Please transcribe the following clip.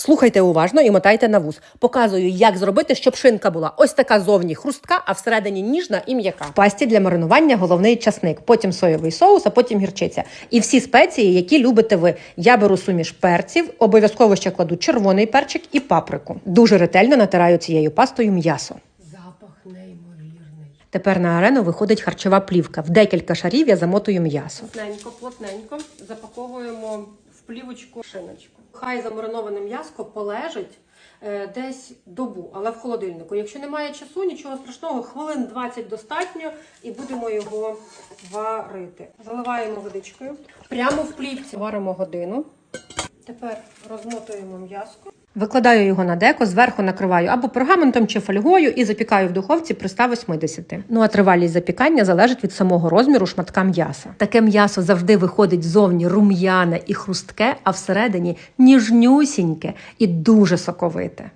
Слухайте уважно і мотайте на вуз. Показую, як зробити, щоб шинка була ось така зовні хрустка, а всередині ніжна і м'яка. В пасті для маринування головний часник, потім соєвий соус, а потім гірчиця. І всі спеції, які любите ви. Я беру суміш перців, обов'язково ще кладу червоний перчик і паприку. Дуже ретельно натираю цією пастою м'ясо. Запах неймовірний. Тепер на арену виходить харчова плівка. В декілька шарів я замотую м'ясо. Плотненько, плотненько запаковуємо плівочку шиночку. Хай замариноване м'ясо полежить е, десь добу, але в холодильнику. Якщо немає часу, нічого страшного, хвилин 20 достатньо і будемо його варити. Заливаємо водичкою. Прямо в плівці варимо годину. Тепер розмотуємо м'язко. Викладаю його на деко, зверху накриваю або пергаментом чи фольгою і запікаю в духовці при 180. Ну а тривалість запікання залежить від самого розміру шматка м'яса. Таке м'ясо завжди виходить зовні рум'яне і хрустке, а всередині ніжнюсіньке і дуже соковите.